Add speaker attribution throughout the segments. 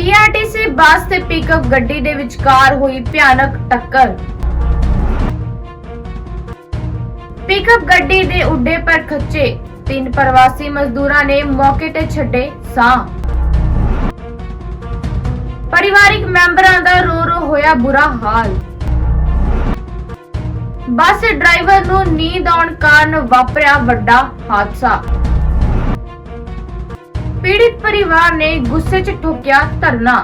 Speaker 1: PRTC bus ਤੇ pickup ਗੱਡੀ ਦੇ ਵਿਚਕਾਰ ਹੋਈ ਭਿਆਨਕ ਟੱਕਰ। ਪਿਕਅਪ ਗੱਡੀ ਦੇ ਉੱਡੇ ਪਰ ਖੱਚੇ। ਤਿੰਨ ਪ੍ਰਵਾਸੀ ਮਜ਼ਦੂਰਾਂ ਨੇ ਮੌਕੇ ਤੇ ਛੱਡੇ ਸਾਹ। ਪਰਿਵਾਰਿਕ ਮੈਂਬਰਾਂ ਦਾ ਰੋ ਰੋ ਹੋਇਆ ਬੁਰਾ ਹਾਲ। ਬੱਸ ਡਰਾਈਵਰ ਨੂੰ ਨੀਂਦ ਆਉਣ ਕਾਰਨ ਵਾਪਰਿਆ ਵੱਡਾ ਹਾਦਸਾ। ਪੀੜਿਤ ਪਰਿਵਾਰ ਨੇ ਗੁੱਸੇ 'ਚ ਠੋਕਿਆ ਧਰਨਾ।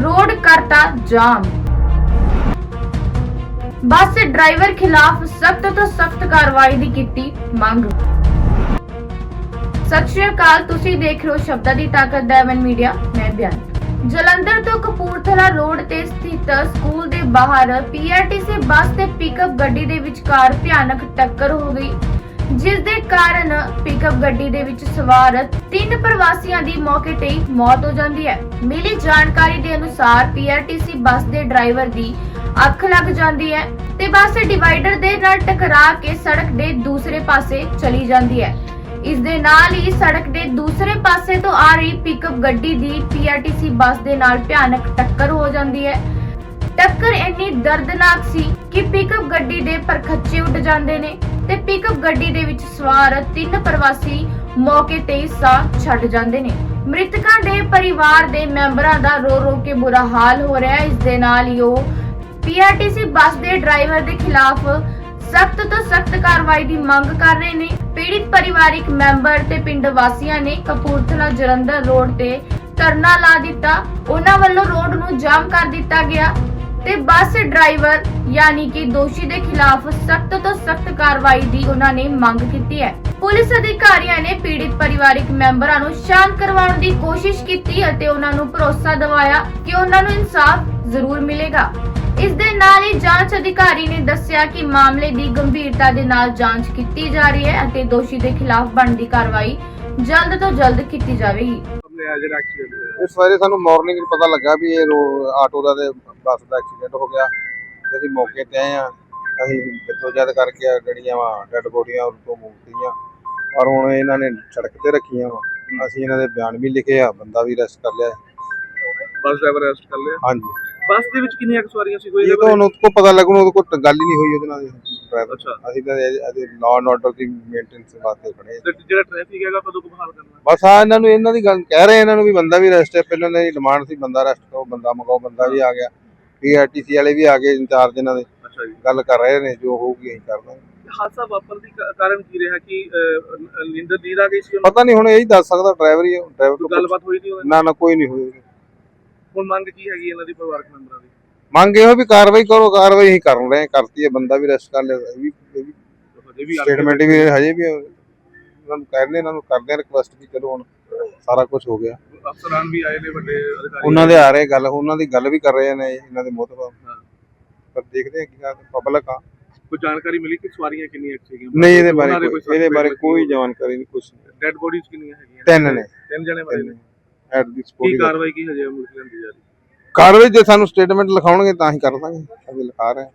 Speaker 1: ਰੋਡ ਕਰਤਾ ਜਾਮ। ਬੱਸ ਡਰਾਈਵਰ ਖਿਲਾਫ ਸਖਤ ਤੋਂ ਸਖਤ ਕਾਰਵਾਈ ਦੀ ਕੀਤੀ ਮੰਗ। ਸਤਿ ਸ਼੍ਰੀ ਅਕਾਲ, ਤੁਸੀਂ ਦੇਖ ਰਹੇ ਹੋ ਸ਼ਬਦਾਂ ਦੀ ਤਾਕਤ ਦਾ ਮੀਡੀਆ, ਮੈਂ ਬਿਆਨ। ਜਲੰਧਰ ਤੋਂ ਕਪੂਰਥਲਾ ਰੋਡ ਤੇ ਸਥਿਤ ਸਕੂਲ ਦੇ ਬਾਹਰ ਪੀਆਰਟੀਸੀ ਬੱਸ ਤੇ ਪਿਕਅਪ ਗੱਡੀ ਦੇ ਵਿਚਕਾਰ ਭਿਆਨਕ ਟੱਕਰ ਹੋ ਗਈ। ਜਿਸ ਦੇ ਕਾਰਨ ਪਿਕਅਪ ਗੱਡੀ ਦੇ ਵਿੱਚ ਸਵਾਰ ਤਿੰਨ ਪ੍ਰਵਾਸੀਆਂ ਦੀ ਮੌਕੇ ਤੇ ਹੀ ਮੌਤ ਹੋ ਜਾਂਦੀ ਹੈ। ਮਿਲੀ ਜਾਣਕਾਰੀ ਦੇ ਅਨੁਸਾਰ ਪੀਆਰਟੀਸੀ ਬੱਸ ਦੇ ਡਰਾਈਵਰ ਦੀ ਅੱਖ ਲੱਗ ਜਾਂਦੀ ਹੈ ਤੇ ਬੱਸ ਡਿਵਾਈਡਰ ਦੇ ਨਾਲ ਟਕਰਾ ਕੇ ਸੜਕ ਦੇ ਦੂਸਰੇ ਪਾਸੇ ਚਲੀ ਜਾਂਦੀ ਹੈ। ਇਸ ਦੇ ਨਾਲ ਹੀ ਸੜਕ ਦੇ ਦੂਸਰੇ ਪਾਸੇ ਤੋਂ ਆ ਰਹੀ ਪਿਕਅਪ ਗੱਡੀ ਦੀ ਪੀਆਰਟੀਸੀ ਬੱਸ ਦੇ ਨਾਲ ਭਿਆਨਕ ਟੱਕਰ ਹੋ ਜਾਂਦੀ ਹੈ। ਟੱਕਰ ਇੰਨੀ ਦਰਦਨਾਕ ਸੀ ਕਿ ਪਿਕਅਪ ਗੱਡੀ ਦੇ ਪਰਖੱਚੇ ਉੱਡ ਜਾਂਦੇ ਨੇ। ਤੇ ਪਿਕਅਪ ਗੱਡੀ ਦੇ ਵਿੱਚ ਸਵਾਰ ਤਿੰਨ ਪ੍ਰਵਾਸੀ ਮੌਕੇ ਤੇ ਸਾਹ ਛੱਡ ਜਾਂਦੇ ਨੇ। ਮ੍ਰਿਤਕਾਂ ਦੇ ਪਰਿਵਾਰ ਦੇ ਮੈਂਬਰਾਂ ਦਾ ਰੋ ਰੋ ਕੇ ਬੁਰਾ ਹਾਲ ਹੋ ਰਿਹਾ ਹੈ। ਇਸ ਦੇ ਨਾਲ ਹੀ ਉਹ ਪੀਆਰਟੀਸੀ ਬੱਸ ਦੇ ਡਰਾਈਵਰ ਦੇ ਖਿਲਾਫ ਸਖਤ ਤੋਂ ਸਖਤ ਕਾਰਵਾਈ ਦੀ ਮੰਗ ਕਰ ਰਹੇ ਨੇ। ਪੀੜਿਤ ਪਰਿਵਾਰਿਕ ਮੈਂਬਰ ਤੇ ਪਿੰਡ ਵਾਸੀਆਂ ਨੇ ਕਪੂਰਥਲਾ ਜਲੰਧਰ ਰੋਡ ਤੇ ਧਰਨਾ ਲਾ ਦਿੱਤਾ। ਉਹਨਾਂ ਵੱਲੋਂ ਰੋਡ ਨੂੰ ਜਾਮ ਕਰ ਦਿੱਤਾ ਗਿਆ। ਤੇ ਬੱਸ ਡਰਾਈਵਰ ਯਾਨੀ ਕਿ ਦੋਸ਼ੀ ਦੇ ਖਿਲਾਫ ਸਖਤ ਤੋਂ ਸਖਤ ਕਾਰਵਾਈ ਦੀ ਉਹਨਾਂ ਨੇ ਮੰਗ ਕੀਤੀ ਹੈ। ਪੁਲਿਸ ਅਧਿਕਾਰੀਆਂ ਨੇ ਪੀੜਿਤ ਪਰਿਵਾਰਿਕ ਮੈਂਬਰਾਂ ਨੂੰ ਸ਼ਾਂਤ ਕਰਵਾਉਣ ਦੀ ਕੋਸ਼ਿਸ਼ ਕੀਤੀ ਅਤੇ ਉਹਨਾਂ ਨੂੰ ਭਰੋਸਾ ਦਿਵਾਇਆ ਕਿ ਉਹਨਾਂ ਨੂੰ ਇਨਸਾਫ ਜ਼ਰੂਰ ਮਿਲੇਗਾ। ਇਸ ਦੇ ਨਾਲ ਹੀ ਜਾਂਚ ਅਧਿਕਾਰੀ ਨੇ ਦੱਸਿਆ ਕਿ ਮਾਮਲੇ ਦੀ ਗੰਭੀਰਤਾ ਦੇ ਨਾਲ ਜਾਂਚ ਕੀਤੀ ਜਾ ਰਹੀ ਹੈ ਅਤੇ ਦੋਸ਼ੀ ਦੇ ਖਿਲਾਫ ਬਣਦੀ ਕਾਰਵਾਈ ਜਲਦ ਤੋਂ ਜਲਦ ਕੀਤੀ ਜਾਵੇਗੀ।
Speaker 2: ਜਿਹੜਾ ਐਕਸੀਡੈਂਟ ਹੋਇਆ?
Speaker 3: ਇਸ ਸਵੇਰੇ ਸਾਨੂੰ ਮਾਰਨਿੰਗ ਪਤਾ ਲੱਗਾ ਵੀ ਇਹ ਰੋ- ਆਟੋ ਦਾ ਤੇ ਬੱਸ ਦਾ ਐਕਸੀਡੈਂਟ ਹੋ ਗਿਆ। ਤੇ ਅਸੀਂ ਮੌਕੇ ਤੇ ਆਏ ਆ ਅਸੀਂ ਜਦ ਕਰਕੇ ਆ ਜਿਹੜੀਆਂ ਵਾ ਡੈੱਡ ਬੋਡੀਆਂ ਉਹ ਤੋਂ ਮੁਕਤੀਆਂ ਪਰ ਹੁਣ ਇਹਨਾਂ ਨੇ ਸੜਕ ਤੇ ਰੱਖੀਆਂ ਵਾ। ਅਸੀਂ ਇਹਨਾਂ ਦੇ ਬਿਆਨ ਵੀ ਲਿਖੇ ਆ। ਬੰਦਾ ਵੀ ਅਰੈਸਟ ਕਰ ਲਿਆ।
Speaker 2: ਬੱਸ ਡਰਾਈਵਰ ਅਰੈਸਟ ਕਰ ਲਿਆ?
Speaker 3: ਹਾਂਜੀ।
Speaker 2: ਬੱਸ ਦੇ ਵਿੱਚ ਕਿੰਨੀਆਂ ਕੁ ਸਵਾਰੀਆਂ ਸੀ? ਕੋਈ
Speaker 3: ਇਹ ਤਾਂ ਹੁਣ ਉਹਦੇ ਕੋਲ ਪਤਾ ਲੱਗਣ ਉਹਦੇ ਕੋਲ ਗੱਲ ਹੀ ਨਹੀਂ ਹੋਈ ਉਹਦੇ ਨਾਲ। ਡਰਾਈਵਰ
Speaker 2: ਅੱਛਾ।
Speaker 3: ਅਸੀਂ ਤਾਂ ਅਜੇ ਐਂਡ ਆਰਡਰ ਦੀ ਮੇਨਟੇਨੈਂਸ ਵਾਸਤੇ ਖੜੇ ਆ।
Speaker 2: ਤੇ ਜਿਹੜਾ ਟ੍ਰੈਫਿਕ ਹੈਗਾ ਕਦੋਂ ਕੁ ਬਹਾਲ ਕਰਨਾ।
Speaker 3: ਬਸ ਆ ਇਹਨਾਂ ਨੂੰ ਇਹਨਾਂ ਦੀ ਗੱਲ ਕਹਿ ਰਹੇ ਇਹਨਾਂ ਨੂੰ ਵੀ ਬੰਦਾ ਵੀ ਅਰੈਸਟ ਹੈ ਪਹਿਲਾਂ ਇਹਨਾਂ ਦੀ ਡਿਮਾਂਡ ਸੀ ਬੰਦਾ ਅਰੈਸਟ ਕਰੋ ਬੰਦਾ ਮਗਾਓ ਬੰਦਾ ਵੀ ਆ ਗਿਆ। ਪੀਆਰਟੀਸੀ ਵਾਲੇ ਵੀ ਆ ਗਏ ਇੰਚਾਰਜ ਇਹਨਾਂ ਦੇ।
Speaker 2: ਅੱਛਾ ਜੀ।
Speaker 3: ਗੱਲ ਕਰ ਰਹੇ ਨੇ ਜੋ ਹੋਊਗੀ ਅਸੀਂ ਕਰ ਦਾਂਗੇ
Speaker 2: ਹਾਦਸਾ ਵਾਪਰਨ ਦੀ ਕਾ- ਕਾਰਨ ਕੀ ਰਿਹਾ ਕਿ ਅਹ, ਨੀਂਦ ਆ ਗਈ ਸੀ ਉਹਨੂੰ?
Speaker 3: ਪਤਾ ਨਹੀਂ ਹੁਣ ਇਹੀ ਦੱਸ ਸਕਦਾ ਡਰਾਈਵਰ ਹੀ ਡਰਾਈਵਰ
Speaker 2: ਕੋਈ
Speaker 3: ਤੋਂ
Speaker 2: ਗੱਲਬਾਤ ਹੋਈ ਨਹੀਂ ਉਹਦੇ ਨਾਲ?
Speaker 3: ਨਾ ਨਾ ਕੋਈ ਨਹੀਂ ਹੋਈ
Speaker 2: ਹੁਣ ਮੰਗ ਕੀ ਹੈਗੀ ਇਹਨਾਂ ਦੀ ਪਰਿਵਾਰਕ ਮੈਂਬਰਾਂ ਦੀ?
Speaker 3: ਮੰਗ ਇਹੋ ਵੀ ਕਾਰਵਾਈ ਕਰੋ ਕਾਰਵਾਈ ਅਸੀਂ ਕਰਨ ਰਹੇ ਹਾਂ, ਕਰਤੀ ਹੈ ਬੰਦਾ ਵੀ ਅਰੈਸਟ ਕਰ ਲਿਆ ਇਹ ਵੀ
Speaker 2: ਹਜੇ ਵੀ
Speaker 3: ਸਟੇਟਮੈਂਟ ਵੀ ਹਜੇ ਵੀ ਇਹਨਾਂ ਨੂੰ ਕਹਿੰਦੇ ਇਹਨਾਂ ਨੂੰ ਕਰਦੇ ਰਿਕੁਐਸਟ ਵੀ ਚਲੋ ਹੁਣ ਸਾਰਾ ਕੁਝ ਹੋ ਗਿਆ।
Speaker 2: ਅਫਸਰਾਨ ਵੀ ਆਏ ਨੇ ਵੱਡੇ ਅਧਿਕਾਰੀ
Speaker 3: ਉਹਨਾਂ ਦੇ ਆ ਰਹੇ ਗੱਲ ਉਹਨਾਂ ਦੀ ਗੱਲ ਵੀ ਕਰ ਰਹੇ ਨੇ ਇਹਨਾਂ ਦੇ ਮੋਤਬਾ
Speaker 2: ਹਾਂ।
Speaker 3: ਪਰ ਦੇਖਦੇ ਹਾਂ ਕੀ ਪਬਲਿਕ ਆ।
Speaker 2: ਕੋਈ ਜਾਣਕਾਰੀ ਮਿਲੀ ਕਿ ਸਵਾਰੀਆਂ ਕਿੰਨੀਆਂ ਸੀਗੀਆਂ
Speaker 3: ਨਹੀਂ ਇਹਦੇ ਬਾਰੇ
Speaker 2: ਉਹਨਾਂ
Speaker 3: ਇਹਦੇ ਬਾਰੇ ਕੋਈ ਜਾਣਕਾਰੀ ਨਹੀਂ ਕੁਝ
Speaker 2: ਡੈਡ ਬੋਡੀਜ਼ ਕਿੰਨੀਆਂ ਹੈਗੀਆਂ?
Speaker 3: ਤਿੰਨ ਨੇ।
Speaker 2: ਤਿੰਨ ਜਣੇ ਮਰੇ ਨੇ।
Speaker 3: ਐਟ ਦੀ
Speaker 2: ਕੀ
Speaker 3: ਸਪੋਰਟ
Speaker 2: ਕਾਰਵਾਈ ਕੀ ਹਜੇ ਮੁਲਕ ਲੈਂਦੀ ਜਾ ਰਹੀ
Speaker 3: ਕਾਰਵਾਈ ਜੇ ਸਾਨੂੰ ਸਟੇਟਮੈਂਟ ਲਿਖਾਉਣਗੇ ਤਾਂ ਹੀ ਕਰ ਦਾਂਗੇ ਅਸੀਂ ਲਿਖਾ ਰਹੇ ਹਾਂ।